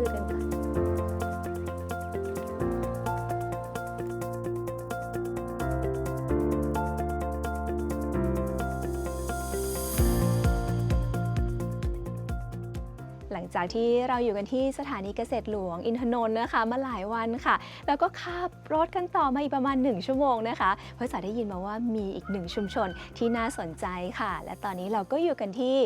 ชื่อกันก่อ จากที่เราอยู่กันที่สถานีเกษตรหลวงอินทนนท์นะคะ มาหลายวันค่ะ แล้วก็ขับรถกันต่อมาอีกประมาณ 1 ชั่วโมงนะคะเพราะจ๋าได้ยินมาว่ามีอีกหนึ่งชุมชนที่น่าสนใจค่ะ และตอนนี้เราก็อยู่กันที่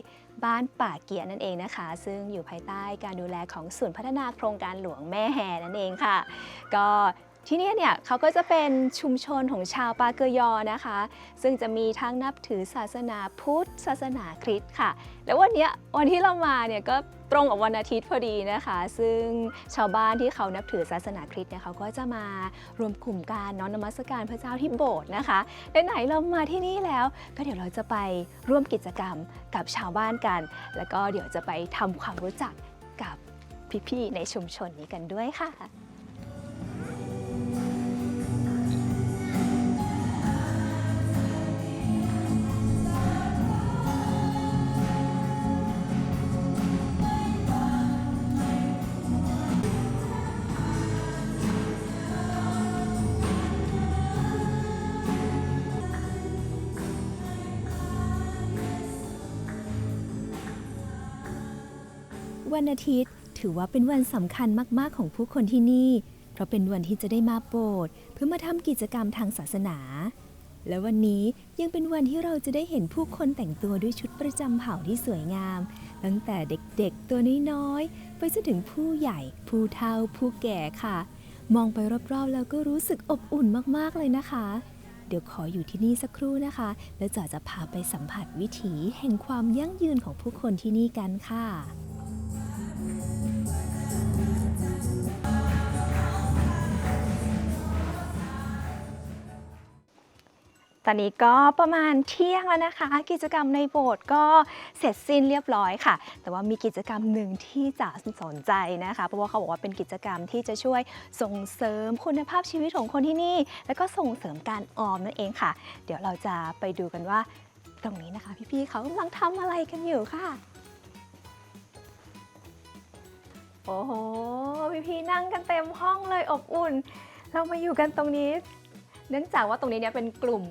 บ้านป่าเกียรนั่นเองนะคะ ซึ่งอยู่ภายใต้การดูแลของศูนย์พัฒนาโครงการหลวงแม่แห่นั่นเองค่ะ ก็ ที่นี่เนี่ยเขาก็จะเป็นชุมชนของชาวปาเกยอนะคะ ซึ่งจะมีทั้งนับถือศาสนาพุทธ ศาสนาคริสต์ค่ะ แล้ววันนี้วันที่เรามาเนี่ยก็ตรงกับวันอาทิตย์พอดีนะคะ ซึ่งชาวบ้านที่เขานับถือศาสนาคริสต์เนี่ยเขาก็จะมารวมกลุ่มการน้อมนมัสการพระเจ้าที่โบสถ์นะคะไหนๆเรามาที่นี่แล้ว ก็เดี๋ยวเราจะไปร่วมกิจกรรมกับชาวบ้านกัน แล้วก็เดี๋ยวจะไปทำความรู้จักกับพี่ๆในชุมชนนี้กันด้วยค่ะ วันอาทิตย์ ถือว่าเป็นวันสำคัญมาก ๆ ของผู้คนที่นี่ เพราะเป็นวันที่จะได้มาโบสถ์เพื่อมาทำกิจกรรมทางศาสนา และวันนี้ยังเป็นวันที่เราจะได้เห็นผู้คนแต่งตัวด้วยชุดประจำเผ่าที่สวยงาม ตั้งแต่เด็กๆตัวน้อยๆไปจนถึงผู้ใหญ่ ผู้เฒ่า ผู้แก่ค่ะ มองไปรอบๆแล้วก็รู้สึกอบอุ่นมากๆเลยนะคะเดี๋ยวขออยู่ที่นี่สักครู่นะคะ แล้วจ๋าจะพาไปสัมผัสวิถีแห่งความยั่งยืนของผู้คนที่นี่กันค่ะ ตอนนี้ก็ประมาณเที่ยงแล้วนะคะ กิจกรรมในโบสถ์ก็เสร็จสิ้นเรียบร้อยค่ะ แต่ว่ามีกิจกรรมหนึ่งที่จะสนใจนะคะ เพราะว่าเขาบอกว่าเป็นกิจกรรมที่จะช่วยส่งเสริมคุณภาพชีวิตของคนที่นี่ แล้วก็ส่งเสริมการออมนั่นเองค่ะ เดี๋ยวเราจะไปดูกันว่าตรงนี้นะคะ พี่ๆเขากำลังทำอะไรกันอยู่ค่ะโอ้โหพี่ๆนั่งกันเต็มห้องเลยอบอุ่น เรามาอยู่กันตรงนี้ เนื่องจากว่าตรงนี้เนี่ยเป็นกลุ่ม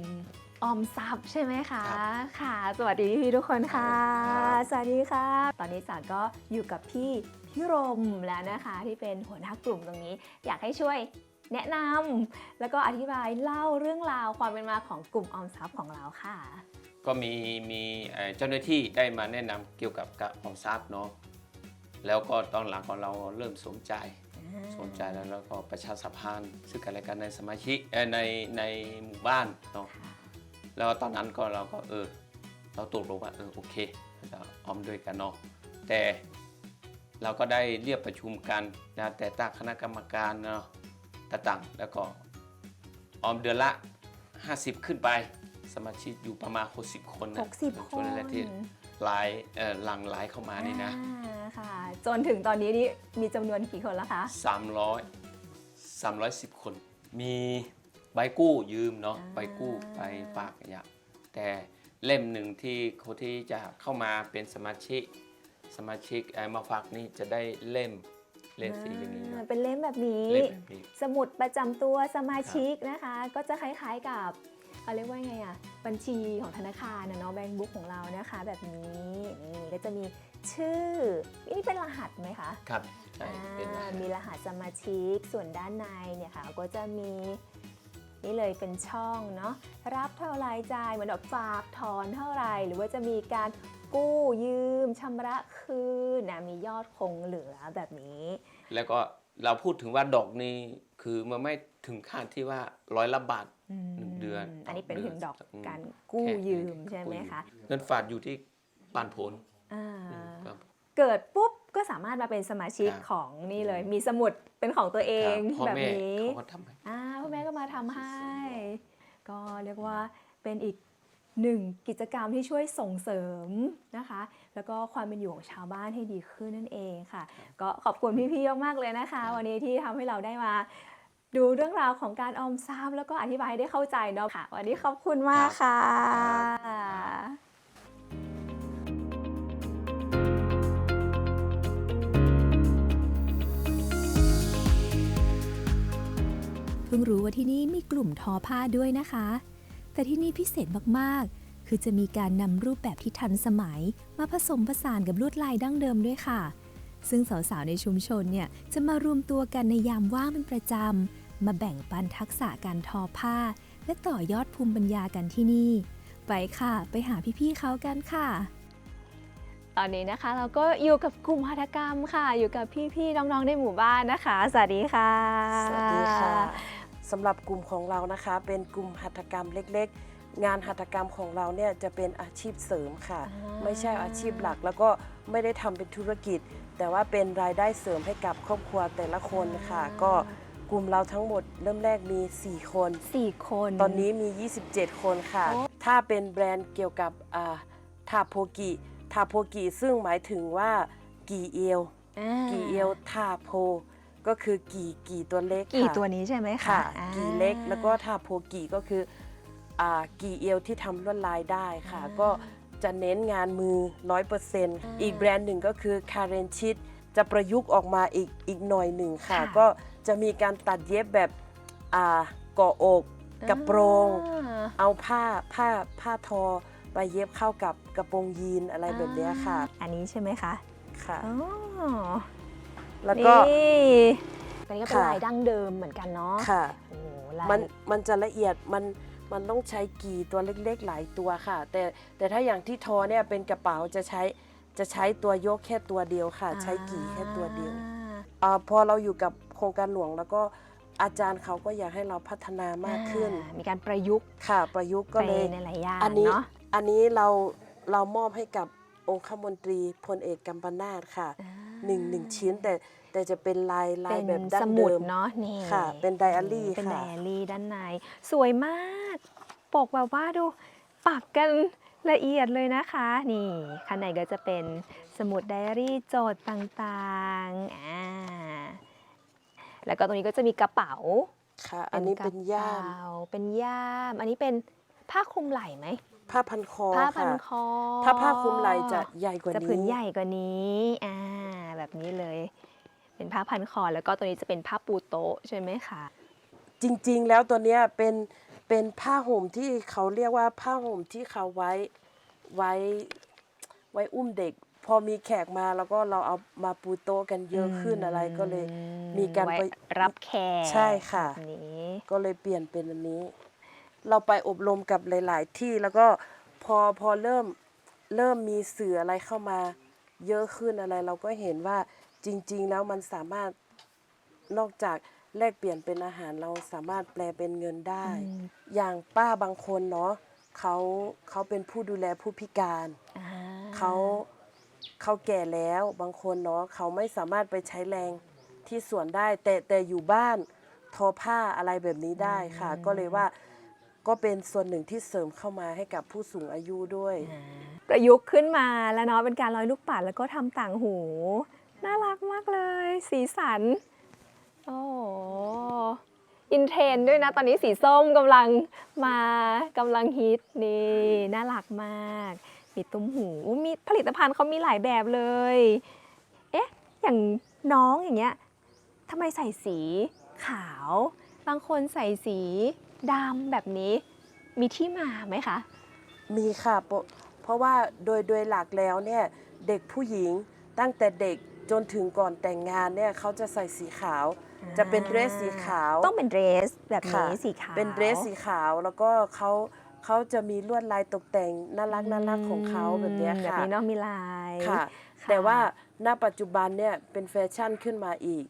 ออมทรัพย์ใช่ไหมคะครับค่ะ สวัสดีพี่ๆทุกคนค่ะครับสวัสดีค่ะ ตอนนี้จ๋าก็อยู่กับพี่พี่รมแล้วนะคะ ที่เป็นหัวหน้ากลุ่มตรงนี้ อยากให้ช่วยแนะนำแล้วก็อธิบายเล่าเรื่องราวความเป็นมาของกลุ่มออมทรัพย์ของเราค่ะ ก็มีมีเอ่อเจ้าหน้าที่ได้มาแนะนำเกี่ยวกับการออมทรัพย์เนาะแล้วก็ตอนหลังของเราเริ่มสนใจ สนใจแล้วแล้วก็ประชาสัมพันธ์ซึ่งกันและกันในสมาชิกเอ่อในในหมู่บ้านเนาะแล้วตอนนั้นก็เราก็เออเราตกลงว่าเออโอเคเราจะออมด้วยกันเนาะแต่เราก็ได้เรียกประชุมกันนะแต่ตั้งคณะกรรมการเนาะต่างๆแล้วก็ออมเดือนละ 50 ขึ้นไป สมาชิกอยู่ประมาณ 60 คนนะ60ในคช่วงนแรกที่หลายเอ่อหลังไหลเข้ามานี่นะอ่าค่ะ จนถึงตอนนี้นี่มีจำนวนกี่คนแล้วคะ 300 310 คน มีใบกู้ยืมเนาะอ่า ใบกู้ไปฝากอย่างแต่เล่มหนึ่งที่คนที่จะเข้ามาเป็นสมาชิก สมาชิกเอ่อมาฝากนี่จะได้เล่มเล่มสีอย่างนี้อ่าเนาะเป็นเล่มแบบนี้ เล่มแบบนี้ สมุดประจำตัวสมาชิกนะคะ ก็จะคล้ายๆกับ เขาเรียกว่าไงอะบัญชีของธนาคารนะเนาะแบงก์บุ๊กของเรานะคะ แบบนี้นี่ก็จะมีชื่อนี่เป็นรหัสไหมคะครับใช่เป็นอ่ามีรหัสสมาชิกส่วนด้านในเนี่ยค่ะก็จะมีนี่เลยเป็นช่องเนาะรับเท่าไรจ่ายเหมือนแบบฝากถอนเท่าไหรหรือว่าจะมีการกู้ยืมชำระคืนนะมียอดคงเหลือแบบนี้ แล้วก็ เราพูดถึงว่าดอกนี่คือมันไม่ถึงขั้นที่ว่าร้อยละบาทหนึ่งเดือนอันนี้เป็นถึงดอกอืมการกู้ยืมใช่ไหมคะเงินฝากอยู่ที่ปานผลอ่าครับเกิดปุ๊บก็สามารถมาเป็นสมาชิกครับของนี่เลย มีสมุดเป็นของตัวเองครับพ่อแบบแม่นี้เขาก็ทำให้อ่าพ่อแม่ก็มาทำให้ก็เรียกว่าเป็นอีก หนึ่งกิจกรรมที่ช่วยส่งเสริมนะคะ แล้วก็ความเป็นอยู่ของชาวบ้านให้ดีขึ้นนั่นเองค่ะ ก็ขอบคุณพี่ๆมากเลยนะคะ วันนี้ที่ทำให้เราได้มาดูเรื่องราวของการออมทรัพย์แล้วก็อธิบายให้ได้เข้าใจเนาะค่ะ วันนี้ขอบคุณมากค่ะพิ่งรู้ว่าที่นี่มีกลุ่มทอผ้าด้วยนะคะ แต่ที่นี่พิเศษมากๆ คือจะมีการนำรูปแบบที่ทันสมัย มาผสมผสานกับลวดลายดั้งเดิมด้วยค่ะ ซึ่งสาวๆ ในชุมชนเนี่ยจะมารวมตัวกันในยามว่างเป็นประจำ มาแบ่งปันทักษะการทอผ้า และต่อยอดภูมิปัญญากันที่นี่ ไปค่ะ ไปหาพี่ๆเขากันค่ะตอนนี้นะคะเราก็อยู่กับกลุ่มหัตถกรรมค่ะ อยู่กับพี่ๆน้องๆในหมู่บ้านนะคะ สวัสดีค่ะ สวัสดีค่ะ สำหรับกลุ่มของเรานะคะ เป็นกลุ่มหัตถกรรมเล็กๆ งานหัตถกรรมของเราเนี่ยจะเป็นอาชีพเสริมค่ะอ่าไม่ใช่อาชีพหลักแล้วก็ไม่ได้ทำเป็นธุรกิจ แต่ว่าเป็นรายได้เสริมให้กับครอบครัวแต่ละคนค่ะ ก็กลุ่มเราทั้งหมดเริ่มแรกมี 4 คนสี่คน ตอนนี้มี 27 คนค่ะโอ้ถ้าเป็นแบรนด์เกี่ยวกับอ่าทาโพกิทาโพกิซึ่งหมายถึงว่ากี่เอวอ่ากี่เอวทาโพ ก็คือกี่กี่ตัวเล็กกี่ค่ะตัวนี้ใช่ไหมคะค่ะ อ่ากี่เล็กแล้วก็ทาโพกีก็คืออ่ากี่เอวที่ทำลวดลายได้ค่ะก็จะเน้นงานมือ 100%อีกแบรนด์หนึ่งก็คือคาเรนชิตจะประยุกต์ออกมาอีกอีกหน่อยหนึ่งค่ะก็จะมีการตัดเย็บแบบอ่าเกาะอกกระโปรง อ่า เอาผ้าผ้าผ้าทอไปเย็บเข้ากับกระโปรงยีนอะไรแบบเนี้ยค่ะอันนี้ใช่ไหมคะค่ะ อ๋อ แล้วก็นี่อันนี้ก็เป็นค่ะลายดั้งเดิมเหมือนกันเนาะค่ะโอ้ลายมันมันจะละเอียดมันมันต้องใช้กี่ตัวเล็กๆหลายตัวค่ะ แต่แต่ถ้าอย่างที่ทอเนี่ยเป็นกระเป๋าจะใช้จะใช้ตัวยกแค่ตัวเดียวค่ะ ใช้กี่แค่ตัวเดียวอ่าอาพอเราอยู่กับโครงการหลวงแล้วก็อาจารย์เขาก็อยากให้เราพัฒนามากขึ้นอ่ามีการประยุกต์ค่ะ ประยุกต์ก็ไปเลยในหลายอย่างอันนี้เนาะอันนี้เราเรามอบให้กับองคมนตรีพลเอกกัมปนาตค่ะอ่า หนึ่งหนึ่งชิ้น แต่แต่จะเป็นลายลายเป็นแบบดั้สงมุเดิดมเนาะนี่ค่ะ เป็นไดอารี่เป็นไดค่ะ อารี่ด้านใน สวยมาก ปกแบบว่าดูปักกันละเอียดเลยนะคะ นี่ข้างในก็จะเป็นสมุดไดอารี่โจทย์ต่างๆอ่าแล้วก็ตรงนี้ก็จะมีกระเป๋าค่ะ อันนี้เป็นย่าม กระเป๋เป็นย่าม อันนี้เป็น ผ้าคลุมไหล่ไหมผ้าพันคอผ้าพันค่ะคอถ้าผ้าคลุมไหล่จะใหญ่กว่าจะนี้ผืนใหญ่กว่านี้อ่าแบบนี้เลย เป็นผ้าพันคอแล้วก็ตัวนี้จะเป็นผ้าปูโต๊ะใช่ไหมคะจริงๆ แล้วตัวเนี้ยเป็นเป็นผ้าห่มที่เขาเรียกว่าผ้าห่มที่เขาไว้ไว้ไว้อุ้มเด็ก พอมีแขกมาแล้วก็เราเอามาปูโต๊ะกันเยอะขึ้นอะไรก็เลย มีการไว้ไปรับแขกใช่ค่ะแบบนี้ก็เลยเปลี่ยนเป็นอันนี้ เราไปอบรมกับหลาย ๆ ที่แล้วก็พอพอเริ่มเริ่มมีสื่ออะไรเข้ามาเยอะขึ้นอะไร เราก็เห็นว่าจริง ๆ แล้วมันสามารถนอกจากแลกเปลี่ยนเป็นอาหารเราสามารถแปลเป็นเงินได้ อย่างป้าบางคนเนาะเขาเขาเป็นผู้ดูแลผู้พิการอ่าเขาเขาแก่แล้วบางคนเนาะเขาไม่สามารถไปใช้แรงที่สวนได้ แต่แต่อยู่บ้านทอผ้าอะไรแบบนี้ได้ค่ะ ก็เลยว่า ก็เป็นส่วนหนึ่งที่เสริมเข้ามาให้กับผู้สูงอายุด้วย ประยุกต์ขึ้นมาแล้วเนาะเป็นการร้อยลูกปัดแล้วก็ทำต่างหู น่ารักมากเลย สีสัน โอ้อินเทรนด์ด้วยนะ ตอนนี้สีส้มกำลังมากำลังฮิตนี่ น่ารักมากมีตุ้มหูมีผลิตภัณฑ์เขามีหลายแบบเลย เอ๊ะ อย่างน้องอย่างเงี้ยทำไมใส่สีขาว บางคนใส่สี ดำแบบนี้ มีที่มาไหมคะ มีค่ะเพราะเพราะว่าโดยโดยหลักแล้วเนี่ยเด็กผู้หญิงตั้งแต่เด็กจนถึงก่อนแต่งงานเนี่ยเขาจะใส่สีขาว จะเป็นเดรสสีขาวต้องเป็นเดรสแบบค่ะนี้สีขาวเป็นเดรสสีขาวแล้วก็เขาเขาจะมีลวดลายตกแต่งน่ารักน่ารักของเขาแบบเนี้ยแบบค่ะนี้เนาะมีลายค่ะค่ะ แต่ว่าณปัจจุบันเนี่ยเป็นแฟชั่นขึ้นมาอีก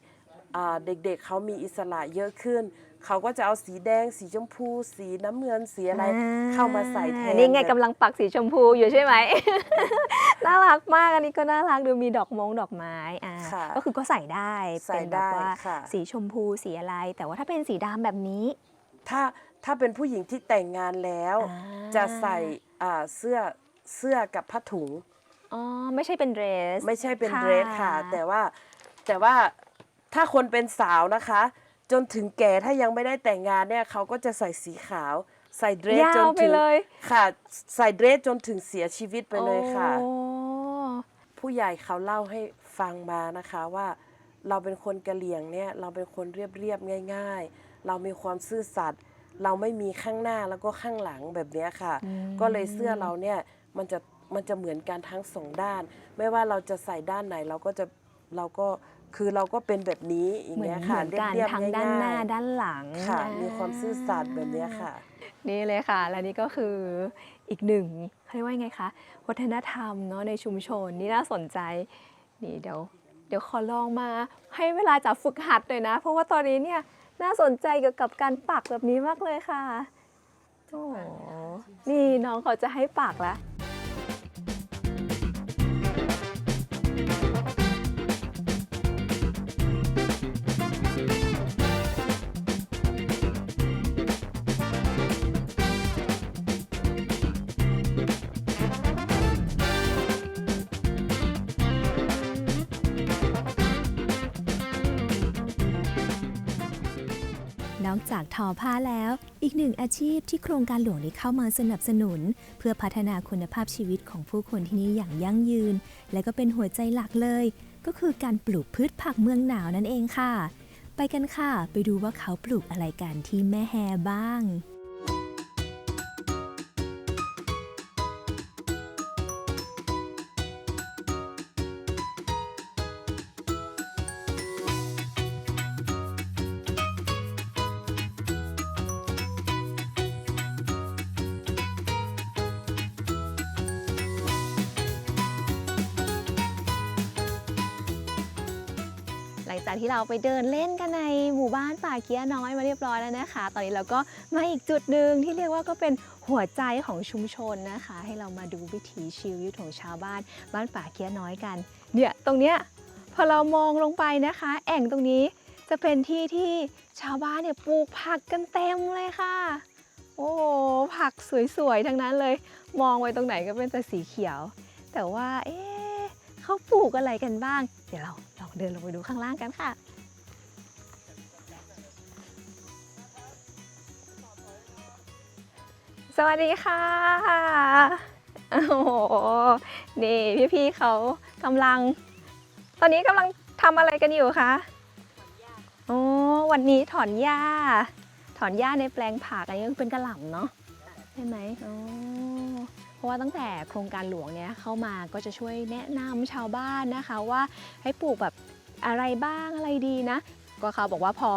อ่าเด็กๆเขามีอิสระเยอะขึ้น เขาก็จะเอาสีแดง สีชมพู สีน้ำเงินสีอะไรเข้ามาใส่แทนนี่ไงแบบกำลังปักสีชมพูอยู่ใช่ไหม น่ารักมากอันนี้ก็น่ารักดูมีดอกมงดอกไม้อ่าค่ะก็คือก็ใส่ได้ใส่เป็นแบบได้ว่าค่ะสีชมพูสีอะไร แต่ว่าถ้าเป็นสีดำแบบนี้ ถ้าถ้าเป็นผู้หญิงที่แต่งงานแล้วอ่าจะใส่อ่าเสื้อเสื้อกับผ้าถุงอ๋อไม่ใช่เป็นเดรส ไม่ใช่เป็นค่ะเดรสค่ะ แต่ว่าแต่ว่าถ้าคนเป็นสาวนะคะ จนถึงแก่ถ้ายังไม่ได้แต่งงานเนี่ยเขาก็จะใส่สีขาว ใส่เดรสยาจนวไปถึงเลยค่ะใส่เดรสจนถึงเสียชีวิตไปเลยค่ะ โอ้ผู้ใหญ่เขาเล่าให้ฟังมานะคะว่า เราเป็นคนกะเหลี่ยงเนี่ยเราเป็นคนเรียบเรียบๆง่าย ๆ เรามีความซื่อสัตย์เราไม่มีข้างหน้าแล้วก็ข้างหลังแบบเนี้ยค่ะ ก็เลยเสื้อเราเนี่ยมันจะมันจะเหมือนกันทั้งสองด้าน ไม่ว่าเราจะใส่ด้านไหนเราก็จะเราก็ คือเราก็เป็นแบบนี้อย่างเหมือนเงี้ยเหค่ะมือนกันเรียบๆทั้งด้านหน้าง่ยๆด้านหลังค่ะ อ่มีความซื่อสัตย์แบบเนี้ยค่ะ นี่เลยค่ะ และนี่ก็คืออีกหนึ่งเขาเรียกว่ายังไงคะวัฒนธรรมเนาะในชุมชนนี่น่าสนใจนี่เดี๋ยวเดี๋ยวขอลองมาให้เวลาจับฝึกหัดหน่อยนะ เพราะว่าตอนนี้เนี่ยน่าสนใจเกี่ยวกับการปักแบบนี้มากเลยค่ะโอ้โหนี่น้องเขาจะให้ปักแล้ว จากทอผ้าแล้ว อีกหนึ่งอาชีพที่โครงการหลวงได้เข้ามาสนับสนุน เพื่อพัฒนาคุณภาพชีวิตของผู้คนที่นี่อย่างยั่งยืน และก็เป็นหัวใจหลักเลย ก็คือการปลูกพืชผักเมืองหนาวนั่นเองค่ะ ไปกันค่ะ ไปดูว่าเขาปลูกอะไรกันที่แม่แฮบ้าง เราไปเดินเล่นกันในหมู่บ้านป่าเกียน้อยมาเรียบร้อยแล้วนะคะ ตอนนี้เราก็มาอีกจุดหนึ่งที่เรียกว่าก็เป็นหัวใจของชุมชนนะคะ ให้เรามาดูวิถีชีวิตของชาวบ้าน บ้านป่าเกียน้อยกันเนี่ยตรงเนี้ยพอเรามองลงไปนะคะ แอ่งตรงนี้จะเป็นที่ที่ชาวบ้านเนี่ยปลูกผักกันเต็มเลยค่ะโอ้โหผักสวยๆทั้งนั้นเลย มองไปตรงไหนก็เป็นแต่สีเขียว แต่ว่าเอ๊ะเขาปลูกอะไรกันบ้าง เดี๋ยวเรา เดินลงไปดูข้างล่างกันค่ะ สวัสดีค่ะ โอ้โห นี่พี่ๆเขากำลัง ตอนนี้กำลังทำอะไรกันอยู่คะโอ้วันนี้ถอนหญ้า ถอนหญ้าในแปลงผักอันนี้เป็นกระหล่ำเนาะใช่ไหมอ๋อเพ ราะว่าตั้งแต่โครงการหลวงเนี่ยเข้ามาก็จะช่วยแนะนำชาวบ้านนะคะว่าให้ปลูกแบบอะไรบ้างอะไรดีนะ ก็เขาบอกว่าพอ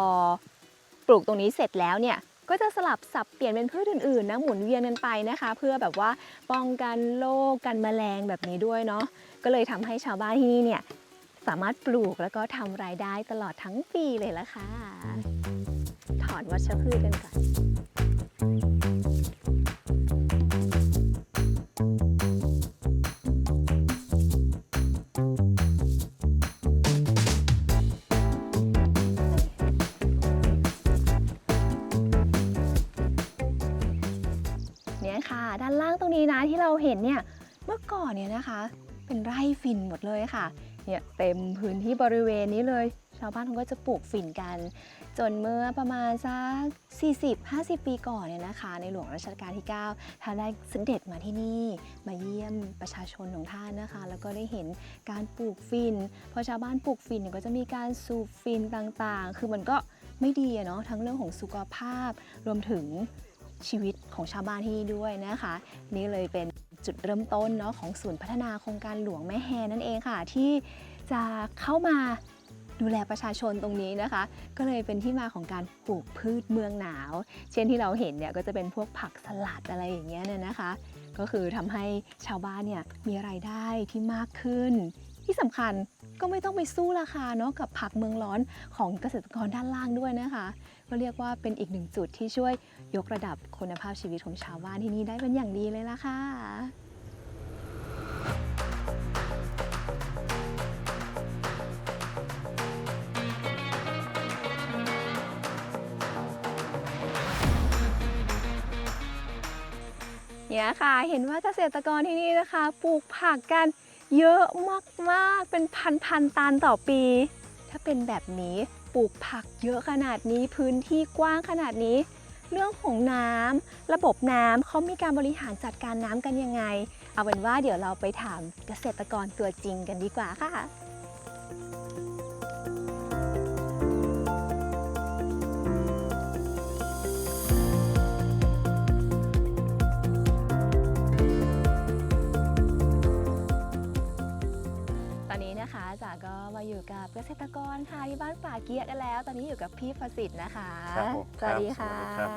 ปลูกตรงนี้เสร็จแล้วเนี่ยก็จะสลับสับเปลี่ยนเป็นพืชอื่นๆนะหมุนเวียนกันไปนะคะ เพื่อแบบว่าป้องกันโรคกันแมลงแบบนี้ด้วยเนาะก็เลยทำให้ชาวบ้านที่นี่เนี่ยสามารถปลูกแล้วก็ทำรายได้ตลอดทั้งปีเลยละค่ะ ถอนวัชพืชกันก่อน เราเห็นเนี่ยเมื่อก่อนเนี่ยนะคะ เป็นไร่ฝิ่นหมดเลยค่ะเนี่ยเต็มพื้นที่บริเวณนี้เลย ชาวบ้านเขาก็จะปลูกฝิ่นกัน จนเมื่อประมาณสัก 40-50 ปีก่อนเนี่ยนะคะ ในหลวงรัชกาลที่ 9 ท่านได้เสด็จมาที่นี่ มาเยี่ยมประชาชนของท่านนะคะ แล้วก็ได้เห็นการปลูกฝิ่นพอชาวบ้านปลูกฝิ่นเนี่ยก็จะมีการสูบฝิ่นต่างๆ คือมันก็ไม่ดีเนาะทั้งเรื่องของสุขภาพรวมถึง ชีวิตของชาวบ้านที่นี่ด้วยนะคะ นี่เลยเป็นจุดเริ่มต้นเนาะของศูนย์พัฒนาโครงการหลวงแม่แฮนั่นเองค่ะ ที่จะเข้ามาดูแลประชาชนตรงนี้นะคะ ก็เลยเป็นที่มาของการปลูกพืชเมืองหนาว เช่นที่เราเห็นเนี่ยก็จะเป็นพวกผักสลัดอะไรอย่างเงี้ยเนี่ยนะคะ ก็คือทำให้ชาวบ้านเนี่ยมีรายได้ที่มากขึ้น ที่สำคัญก็ไม่ต้องไปสู้ราคาเนาะกับผักเมืองร้อนของเกษตรกรด้านล่างด้วยนะคะ ก็เรียกว่าเป็นอีกหนึ่งจุดที่ช่วยยกระดับคุณภาพชีวิตของชาวบ้านที่นี่ได้เป็นอย่างดีเลยล่ะค่ะเนี่ยค่ะ เห็นว่าเกษตรกรที่นี่นะคะ ปลูกผักกัน เยอะมากๆ เป็นพันๆตันต่อปี ถ้าเป็นแบบนี้ปลูกผักเยอะขนาดนี้พื้นที่กว้างขนาดนี้ เรื่องของน้ำระบบน้ำเขามีการบริหารจัดการน้ำกันยังไง เอาเป็นว่าเดี๋ยวเราไปถามเกษตรกรตัวจริงกันดีกว่าค่ะ เกษตรกรค่ะที่บ้านป่าเกียกันแล้ว ตอนนี้อยู่กับพี่ประสิทธิ์นะคะครับผมสวัสดีครับค่ะสวัสดีครับ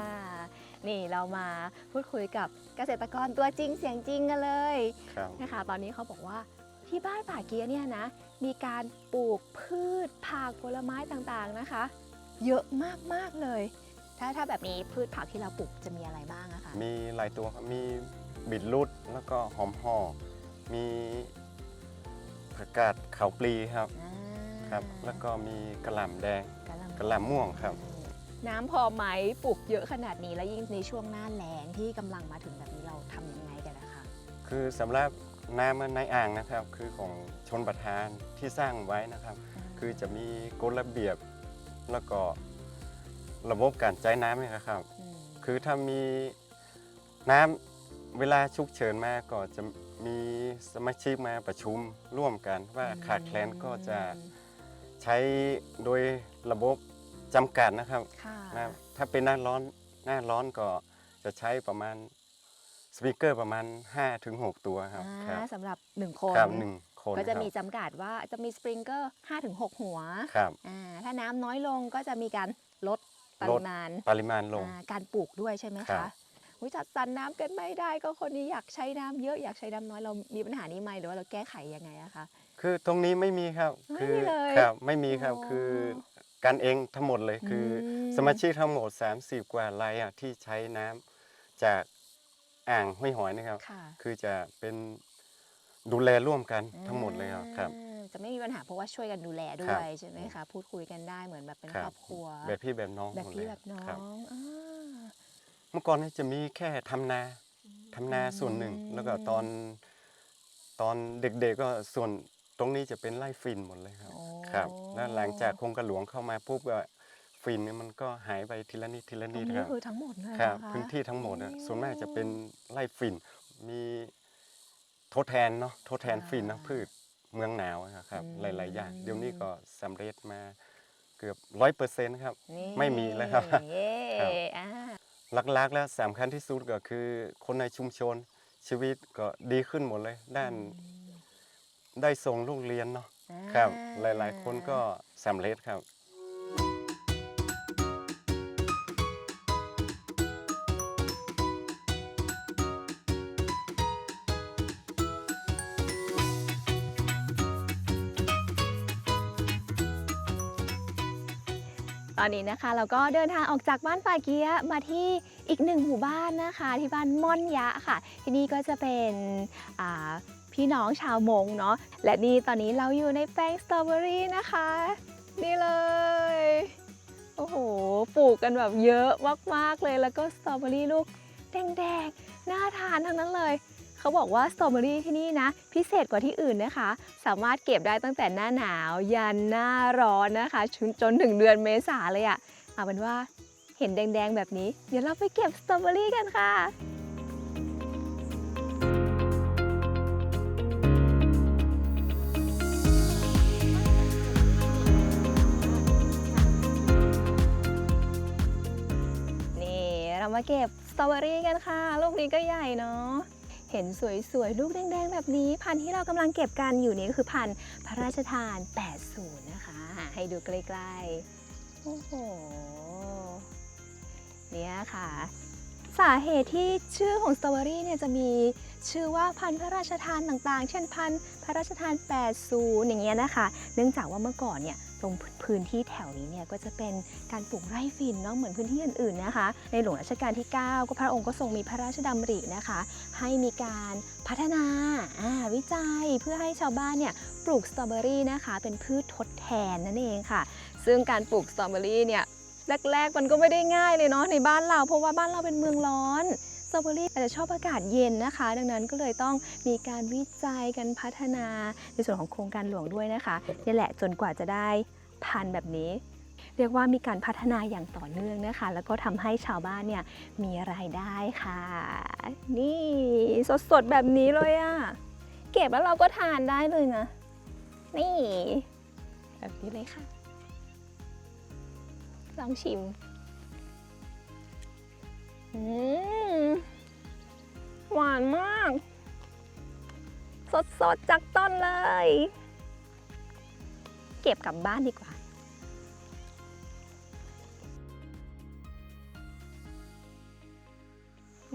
นี่เรามาพูดคุยกับเกษตรกรตัวจริงเสียงจริงกันเลยครับ นะคะ ตอนนี้เขาบอกว่าที่บ้านป่าเกียเนี่ยนะ มีการปลูกพืชผักผลไม้ต่างๆนะคะ เยอะมากๆเลย ถ้าถ้าแบบนี้พืชผักที่เราปลูกจะมีอะไรบ้างอะคะมีหลายตัวครับ มีบิดรุดแล้วก็หอมห่อมีผักกาดขาวปลีครับ อ่า ครับ แล้วก็มีกระหล่ำแดงกะหล่ำกะหล่ำม่วงครับ น้ำพอไหมปลูกเยอะขนาดนี้แล้วยิ่งในช่วงหน้าแล้งที่กำลังมาถึงแบบนี้เราทำยังไงกันนะคะ คือสำหรับน้ำในอ่างนะครับ คือของชนประทานที่สร้างไว้นะครับ คือจะมีกฎระเบียบแล้วก็ระบบการใช้น้ำเนี่ยครับมคือถ้ามีน้ำเวลาฉุกเฉินมาก็จะมีสมาชิกมาประชุมร่วมกันว่าขาดแคลนก็จะ ใช้โดยระบบจำกัดนะครับค่ะนะถ้าเป็นหน้าร้อนหน้าร้อนก็จะใช้ประมาณสปีกเกอร์ประมาณ 5-6 ตัวครับคอ่ารับสำหรับหนึ่งคน ครับหนึ่งคนก็จะมีครับจำกัดว่าจะมีสปริงเกอร์5-6หัวครับอ่าถ้าน้ำน้อยลงก็จะมีการลดปลริดมาณปริมาณลง อ่าการปลูกด้วยใช่ไหมครัคะบอุ๊ย จัดสรรน้ำกันไม่ได้ก็คนนี้อยากใช้น้ำเยอะอยากใช้น้ำน้อยเรามีปัญหานี้ไหมหรือว่าเราแก้ไขยังไงอะคะคือตรงนี้ไม่มีครับไม่คืมีเลยครับไม่มีครับอ๋อคือการเองทั้งหมดเลยคืออมสมาชิกทั้งหมด 30 กว่ารายอะที่ใช้น้ำจากอ่างห้วยหอยนะครับค่ะคือจะเป็นดูแลร่วมกันทั้งหมดเลยครับครับอ่าจะไม่มีปัญหาเพราะว่าช่วยกันดูแลด้ครัวยบใช่ไหมคะพูดคุยกันได้เหมือนแบบเป็นครัคบรอบครัว แบบพี่แบบน้องแบบหมดพี่เลยแบบน้อครับงอ่า เมื่อก่อนนี่จะมีแค่ทำนาทำนาส่วนหนึ่งอืมแล้วก็ตอนตอนเด็กๆก็ส่วนตรงนี้จะเป็นไร่ฟินหมดเลยครับโอ้ครับ แล้วหลังจากโครงการหลวงเข้ามาปุ๊บก็ฟินเนี่ยมันก็หายไปทีละนิดทีละตรนิงดนี้ครับคือทั้งหมดเลยครับเหอะพื้นที่ทั้งหมดอะโอ้ส่วนมากจะเป็นไร่ฟินมีทดแทนเนาะทดแทนฟินนะอ่าพืชเมืองหนาวอะครับอืมหลายๆอย่างเดี๋ยวนี้ก็สำเร็จมาเกือบร้อยเปอร์เซ็นต์ครับนี่ไม่มีแล้วครับเย้ครับอ่า หลักๆ แล้วสำคัญที่สุดก็คือคนในชุมชนชีวิตก็ดีขึ้นหมดเลย ด้านได้ส่งลูกเรียนเนาะครับ หลายๆ คนก็สำเร็จครับ ตอนนี้นะคะเราก็เดินทางออกจากบ้านป่าเกียะมาที่อีกหนึ่งหมู่บ้านนะคะ ที่บ้านม่อนยะค่ะ ที่นี่ก็จะเป็นพี่น้องชาวมงเนาะและนี่ตอนนี้เราอยู่ในแปลงสตรอเบอรี่นะคะ นี่เลยโอ้โหปลูกกันแบบเยอะมากๆเลยแล้วก็สตรอเบอรี่ลูกแดงๆน่าทานทั้งนั้นเลย เขาบอกว่าสตรอเบอรี่ที่นี่นะ พิเศษกว่าที่อื่นนะคะ สามารถเก็บได้ตั้งแต่หน้าหนาวยันหน้าร้อนนะคะจนจนถึงเดือนเมษาเลยอะเอาเป็นว่าเห็นแดงๆ แบบนี้ เดี๋ยวเราไปเก็บสตรอเบอรี่กันค่ะนี่เรามาเก็บสตรอเบอรี่กันค่ะ ลูกนี้ก็ใหญ่เนาะ เห็นสวยๆ ลูกแดงๆ แบบนี้ พันธุ์ที่เรากำลังเก็บกันอยู่นี้ก็คือพันธุ์พระราชทาน 80 นะคะ ให้ดูใกล้ๆ โอ้โห เนี่ยค่ะ สาเหตุที่ชื่อของสตรอเบอรี่เนี่ยจะมีชื่อว่าพันธุ์พระราชทานต่างๆ เช่นพันธุ์พระราชทาน 80 อย่างเงี้ยนะคะ เนื่องจากว่าเมื่อก่อนเนี่ย ตรงพื้นที่แถวนี้เนี่ยก็จะเป็นการปลูกไร่ฝิ่นเนาะเหมือนพื้นที่อื่นๆนะคะ ในหลวงรัชกาลที่ 9 ก็พระองค์ก็ทรงมีพระราชดำรินะคะ ให้มีการพัฒนาาวิจัยเพื่อให้ชาวบ้านเนี่ยปลูกสตรอเบอรี่นะคะ เป็นพืชทดแทนนั่นเองค่ะ ซึ่งการปลูกสตรอเบอรี่เนี่ยแรกๆมันก็ไม่ได้ง่ายเลยเนาะในบ้านเรา เพราะว่าบ้านเราเป็นเมืองร้อน สตรอเบอรี่อาจจะชอบอากาศเย็นนะคะ ดังนั้นก็เลยต้องมีการวิจัยกันพัฒนาในส่วนของโครงการหลวงด้วยนะคะนี่แหละจนกว่าจะได้พันธุ์แบบนี้ เรียกว่ามีการพัฒนาอย่างต่อเนื่องนะคะ แล้วก็ทำให้ชาวบ้านเนี่ยมีรายได้ค่ะ นี่สดๆแบบนี้เลยอะเก็บแล้วเราก็ทานได้เลยนะ นี่ แบบนี้เลยค่ะ ลองชิม หวานมาก สดๆ จากต้นเลย เก็บกลับบ้านดีกว่า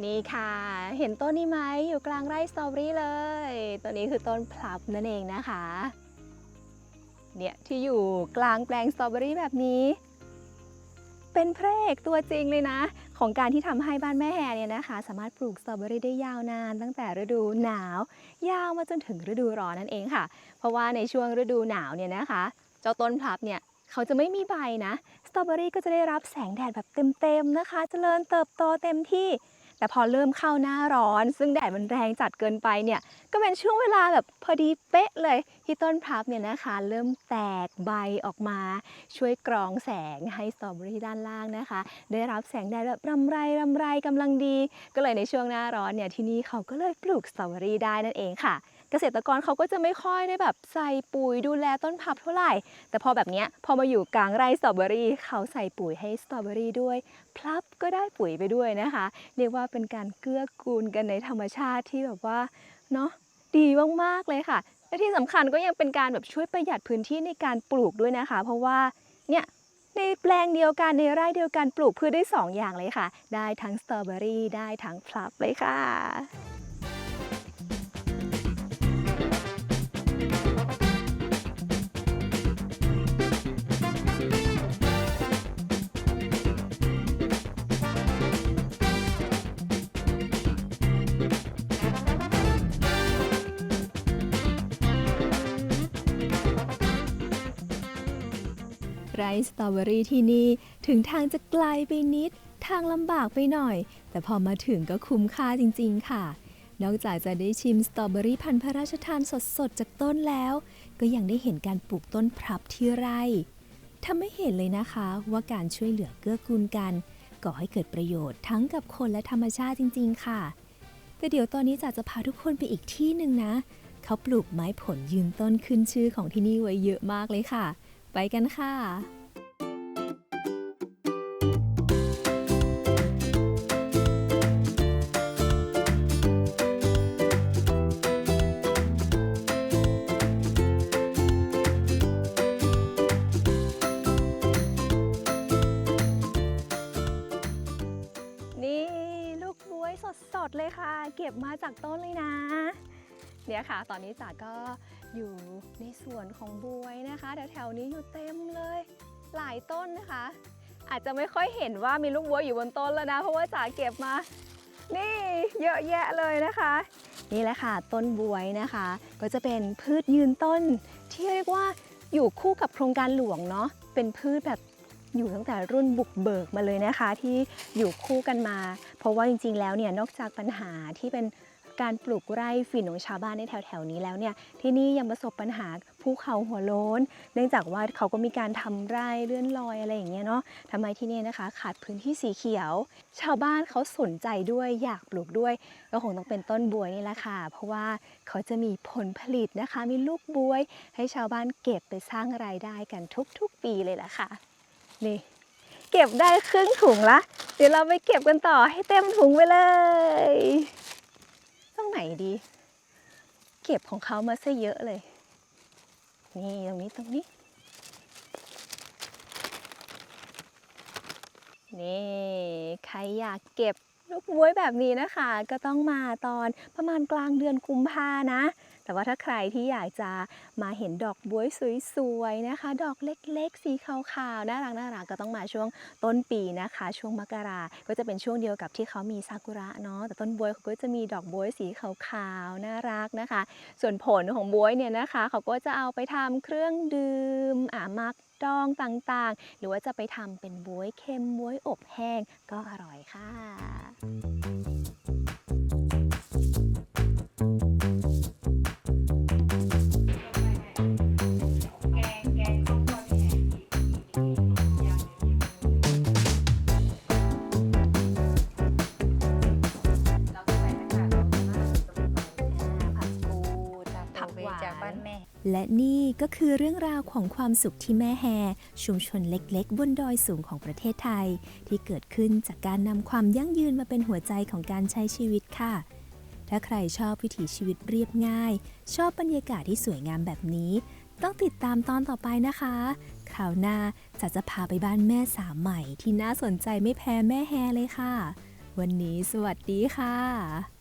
นี่ค่ะ เห็นต้นนี้ไหมอยู่กลางไร่สตรอเบอรี่เลย ตัวนี้คือต้นพลับนั่นเองนะคะ เนี่ยที่อยู่กลางแปลงสตรอเบอรี่แบบนี้ เป็นพระเอกตัวจริงเลยนะ ของการที่ทำให้บ้านแม่แฮเนี่ยนะคะ สามารถปลูกสตรอเบอรี่ได้ยาวนาน ตั้งแต่ฤดูหนาว ยาวมาจนถึงฤดูร้อนนั่นเองค่ะ เพราะว่าในช่วงฤดูหนาวเนี่ยนะคะ เจ้าต้นพลับเนี่ยเขาจะไม่มีใบนะสตรอเบอรี่ก็จะได้รับแสงแดดแบบเต็มๆนะคะเจริญเติบโตเต็มที่ แต่พอเริ่มเข้าหน้าร้อน ซึ่งแดดมันแรงจัดเกินไปเนี่ย ก็เป็นช่วงเวลาแบบพอดีเป๊ะเลยที่ต้นพลับเนี่ยนะคะ เริ่มแตกใบออกมา ช่วยกรองแสงให้สตรอเบอรี่ด้านล่างนะคะ ได้รับแสงแดดแบบรำไรรำไรกำลังดี ก็เลยในช่วงหน้าร้อนเนี่ยที่นี่เขาก็เลยปลูกสตรอเบอรี่ได้นั่นเองค่ะ กษตรกรเขาก็จะไม่ค่อยได้แบบใส่ปุ๋ยดูแลต้นพับเท่าไหร่ แต่พอแบบนี้พอมาอยู่กลางไร่สตรอเบอรี่เขาใส่ปุ๋ยให้สตรอเบอรี่ด้วยพลับก็ได้ปุ๋ยไปด้วยนะคะ เรียกว่าเป็นการเกื้อกูลกันในธรรมชาติที่แบบว่าเนาะดีมากๆเลยค่ะ และที่สำคัญก็ยังเป็นการแบบช่วยประหยัดพื้นที่ในการปลูกด้วยนะคะ เพราะว่าเนี่ยในแปลงเดียวกันในไร่เดียวกันปลูกพืชได้สองอย่างเลยค่ะ ได้ทั้งสตรอเบอรี่ได้ทั้งพลับเลยค่ะ สตรอเบอรี่ที่นี่ ถึงทางจะไกลไปนิด ทางลำบากไปหน่อย แต่พอมาถึงก็คุ้มค่าจริง ๆ ค่ะ นอกจากจะได้ชิมสตรอเบอรี่พันธุ์พระราชทานสดๆ จากต้นแล้ว ก็ยังได้เห็นการปลูกต้นพรับที่ไร่ทำให้เห็นเลยนะคะว่าการช่วยเหลือเกื้อกูลกันก่อให้เกิดประโยชน์ทั้งกับคนและธรรมชาติจริง ๆ ค่ะ แต่เดี๋ยวตอนนี้จ๋าจะพาทุกคนไปอีกที่หนึ่งนะ เขาปลูกไม้ผลยืนต้นขึ้นชื่อของที่นี่ไว้เยอะมากเลยค่ะ ไปกันค่ะ ก็บมาจากต้นเลยนะ เนี่ยค่ะ ตอนนี้จ๋าก็อยู่ในสวนของบวยนะคะแถวๆนี้อยู่เต็มเลย หลายต้นนะคะ อาจจะไม่ค่อยเห็นว่ามีลูกบ๊วยอยู่บนต้นแล้วนะ เพราะว่าจ๋าเก็บมา นี่เยอะแยะเลยนะคะ นี่แหละค่ะ ต้นบวยนะคะ ก็จะเป็นพืชยืนต้น ที่เรียกว่าอยู่คู่กับโครงการหลวงเนาะเป็นพืชแบบอยู่ตั้งแต่รุ่นบุกเบิกมาเลยนะคะ ที่อยู่คู่กันมา ราะว่าจริงๆ แล้วเนี่ยนอกจากปัญหาที่เป็นการปลูกไร่ฝิ่นของชาวบ้านในแถวๆนี้แล้วเนี่ยที่นี่ยังประสบปัญหาภูเขาหัวโล้น เนื่องจากว่าเขาก็มีการทำไร่เลื่อนลอยอะไรอย่างเงี้ยเนาะทำไมที่นี่นะคะ ขาดพื้นที่สีเขียว ชาวบ้านเขาสนใจด้วยอยากปลูกด้วยก็คงต้องเป็นต้นบวยนี่แหละค่ะ เพราะว่าเขาจะมีผลผลิตนะคะ มีลูกบวย ให้ชาวบ้านเก็บไปสร้างรายได้กันทุกๆปีเลยล่ะค่ะนี่เก็บได้ครึ่งถุงละ เดี๋ยวเราไปเก็บกันต่อให้เต็มถุงไปเลยตรงไหนดี เก็บของเขามาซะเยอะเลย นี่ตรงนี้ตรงนี้ นี่ ใครอยากเก็บลูกบ๊วยแบบนี้นะคะ ก็ต้องมาตอนประมาณกลางเดือนกุมภานะ แต่ว่าถ้าใครที่อยากจะมาเห็นดอกบ๊วยสวยๆนะคะ ดอกเล็กๆ สีขาวๆน่ารักน่ารักก็ต้องมาช่วงต้นปีนะคะ ช่วงมกราก็จะเป็นช่วงเดียวกับที่เขามีซากุระเนาะแต่ต้นบ๊วยเขาก็จะมีดอกบ๊วยสีขาวๆน่ารักนะคะ ส่วนผลของบ๊วยเนี่ยนะคะ เขาก็จะเอาไปทำเครื่องดื่มอ่ามักดองต่างๆ หรือว่าจะไปทำเป็นบ๊วยเค็มบ๊วยอบแห้งก็อร่อยค่ะ และนี่ก็คือเรื่องราวของความสุขที่แม่แฮ ชุมชนเล็กๆ บนดอยสูงของประเทศไทย ที่เกิดขึ้นจากการนำความยั่งยืนมาเป็นหัวใจของการใช้ชีวิตค่ะ ถ้าใครชอบวิถีชีวิตเรียบง่าย ชอบบรรยากาศที่สวยงามแบบนี้ ต้องติดตามตอนต่อไปนะคะ คราวหน้าจะจะพาไปบ้านแม่สามใหม่ที่น่าสนใจไม่แพ้แม่แฮเลยค่ะ วันนี้สวัสดีค่ะ